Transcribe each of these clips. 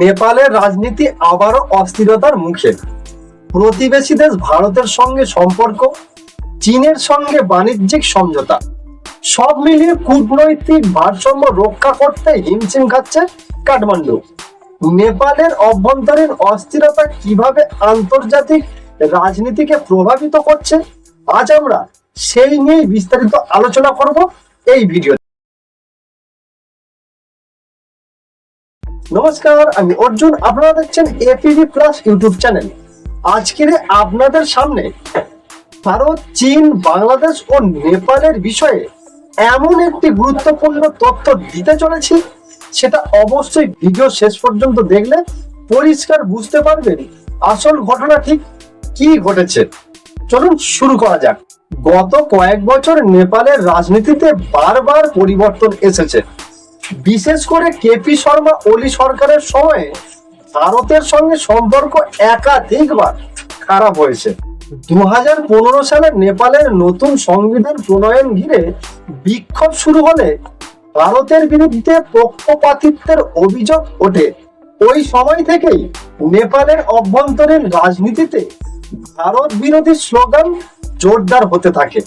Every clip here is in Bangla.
নেপালের রাজনীতি আবারও অস্থিরতার মুখে। প্রতিবেশী দেশ ভারতের সঙ্গে সম্পর্ক, চীনের সঙ্গে বাণিজ্যিক সমঝোতা। সব মিলিয়ে কূটনৈতিক ভারসাম্য রক্ষা করতে হিমশিম খাচ্ছে কাঠমান্ডু। নেপালের অভ্যন্তরীণ অস্থিরতা কীভাবে আন্তর্জাতিক রাজনীতিকে প্রভাবিত করছে, আজ আমরা সেই নিয়ে বিস্তারিত আলোচনা করব এই ভিডিও নমস্কার, আমি অর্জুন, আপনারা দেখছেন এপিভি প্লাস ইউটিউব চ্যানেল। আজকের আপনাদের সামনে ভারত, চীন, বাংলাদেশ ও নেপালের বিষয়ে এমন একটি গুরুত্বপূর্ণ তথ্য দিতে চলেছি, সেটা অবশ্যই ভিডিও শেষ পর্যন্ত দেখলে পরিষ্কার বুঝতে পারবেন আসল ঘটনা ঠিক কি ঘটেছে। চলুন শুরু করা যাক। গত কয়েক বছর নেপালের রাজনীতিতে বারবার পরিবর্তন এসেছে। বিশেষ করে কেপি শর্মা ওলি সরকারের সময়ে ভারতের সঙ্গে সম্পর্ক একাধিকবার খারাপ হয়েছে। দু হাজার পনেরো সালে নেপালের নতুন সংবিধান প্রণয়ন ঘিরে বিক্ষোভ শুরু হলে ভারতের বিরুদ্ধে পক্ষপাতিত্বের অভিযোগ ওঠে। ওই সময় থেকেই নেপালের অভ্যন্তরীণ রাজনীতিতে ভারত বিরোধী স্লোগান জোরদার হতে থাকে।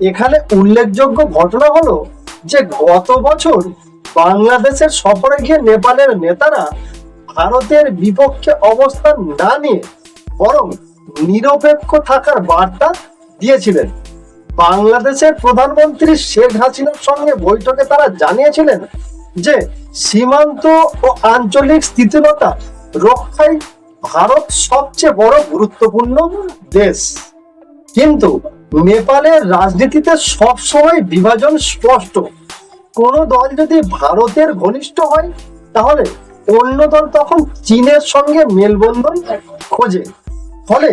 এখানে উল্লেখযোগ্য ঘটনা হলো যে গত বছর বাংলাদেশের সফরে গিয়ে নেপালের নেতারা ভারতের বিপক্ষে অবস্থান না নিয়ে বরং নিরপেক্ষ থাকার বার্তা দিয়েছিলেন। বাংলাদেশের প্রধানমন্ত্রী শেখ হাসিনার সঙ্গে বৈঠকে তারা জানিয়েছিলেন যে, সীমান্ত ও আঞ্চলিক স্থিতিলতা রক্ষায় ভারত সবচেয়ে বড় গুরুত্বপূর্ণ দেশ। কিন্তু নেপালের রাজনীতিতে সবসময় বিভাজন স্পষ্ট। কোন দল যদি ভারতের ঘনিষ্ঠ হয়, তাহলে অন্য দল তখন চীনের সঙ্গে মেলবন্ধন খোঁজে। ফলে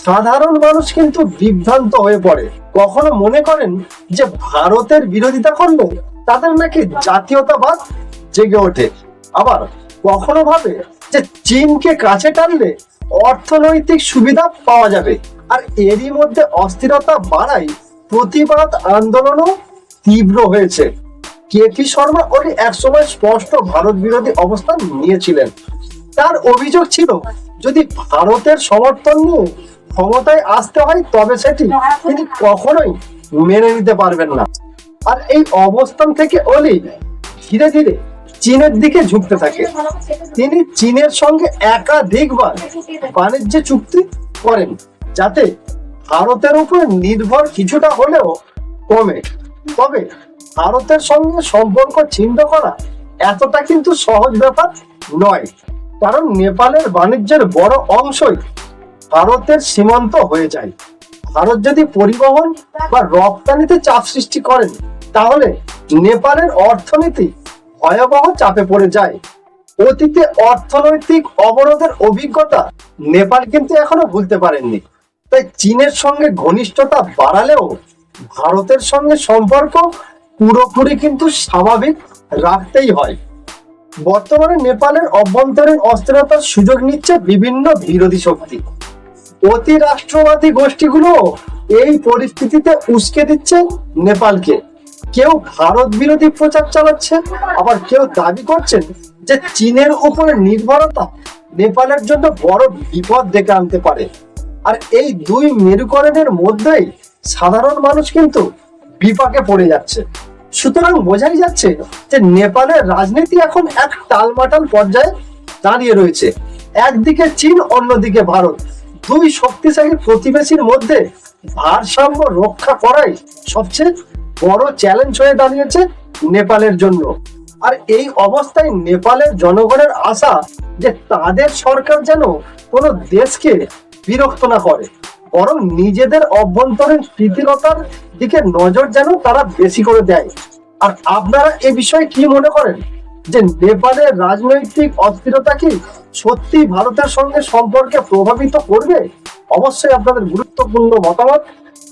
সাধারণ মানুষ কিন্তু বিভ্রান্ত হয়ে পড়ে। কখনো মনে করেন যে ভারতের বিরোধিতা করলে তাদের নাকি জাতীয়তাবাদ জেগে ওঠে। আবার কখনো ভাবে যে চীনকে কাছে টানলে অর্থনৈতিক সুবিধা পাওয়া যাবে। আর এরই মধ্যে অস্থিরতা বাড়ায় প্রতিবাদ আন্দোলনও তীব্র হয়েছে। কেপি শর্মা ওলি একসময় স্পষ্ট ভারত বিরোধী অবস্থান নিয়েছিলেন। তার অভিযোগ ছিল, যদি ভারতের সমর্থন নিয়ে ক্ষমতায় আসতে হয়, তবে সেটি তিনি কখনোই মেনে নিতে পারবেন না। আর এই অবস্থান থেকে অলি ধীরে ধীরে চীনের দিকে ঝুঁকতে থাকে। তিনি চীনের সঙ্গে একাধিকবার বাণিজ্য চুক্তি করেন, যাতে ভারতের উপর নির্ভর কিছুটা হলেও কমে। তবে ভারতের সঙ্গে সম্পর্ক ছিন্ন করা এতটা কিন্তু সহজ ব্যাপার নয়। কারণ নেপালের বাণিজ্যের বড় অংশই ভারতের সীমান্ত হয়ে যায়। ভারত যদি পরিবহন বা রপ্তানিতে চাপ সৃষ্টি করেন তাহলে নেপালের অর্থনীতি ভয়াবহ চাপে পড়ে যায়। অতীতে অর্থনৈতিক অবরোধের অভিজ্ঞতা নেপাল কিন্তু এখনও ভুলতে পারেননি। তাই চীনের সঙ্গে ঘনিষ্ঠতা বাড়ালেও ভারতের সঙ্গে সম্পর্ক পুরোপুরি কিন্তু স্বাভাবিক রাখতেই হয়। বর্তমানে নেপালের অভ্যন্তরীণ অস্থিরতার সুযোগ নিচ্ছে বিভিন্ন বিরোধী শক্তি। অতি রাষ্ট্রবাদী গোষ্ঠীগুলো এই পরিস্থিতিতে উস্কে দিচ্ছে নেপালকে। কেউ ভারত বিরোধী প্রচার চালাচ্ছে, আবার কেউ দাবি করছেন যে চীনের উপরে নির্ভরতা নেপালের জন্য বড় বিপদ ডেকে আনতে পারে। আর এই দুই মেরুকরণের মধ্যেই সাধারণ মানুষ কিন্তু বিপাকে পড়ে যাচ্ছে। সুতরাং বোঝাই যাচ্ছে যে নেপালের রাজনীতি এখন এক টালমাটাল পর্যায়ে দাঁড়িয়ে রয়েছে। একদিকে চীন, অন্যদিকে ভারত। দুই শক্তিশালী প্রতিবেশীর মধ্যে ভারসাম্য রক্ষা করাই সবচেয়ে বড় চ্যালেঞ্জ হয়ে দাঁড়িয়েছে নেপালের জন্য। আর এই অবস্থায় নেপালের জনগণের আশা যে তাদের সরকার যেন কোনো দেশকে বিরক্ত না করে। বরং নিজেদের অভ্যন্তরীণ স্থিতিলতার দিকে নজর যেন তারা বেশি করে দেয়। আর আপনারা এ বিষয়ে কি মনে করেন? যে নেপালের রাজনৈতিক অস্থিরতা কি সত্যি ভারতের সঙ্গে সম্পর্কে প্রভাবিত করবে? অবশ্যই আপনাদের গুরুত্বপূর্ণ মতামত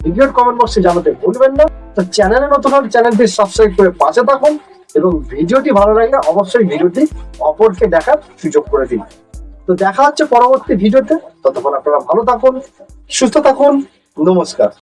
ভিডিওর কমেন্ট বক্সে জানাতে ভুলবেন না। তো চ্যানেলে নতুন হলে চ্যানেলটি সাবস্ক্রাইব করে পাশে থাকুন এবং ভিডিওটি ভালো লাগলে অবশ্যই ভিডিওটি অপরকে দেখার সুযোগ করে দিন। তো দেখা হচ্ছে পরবর্তী ভিডিওতে। ততক্ষণ আপনারা ভালো থাকুন। সুস্থ থাকুন। নমস্কার।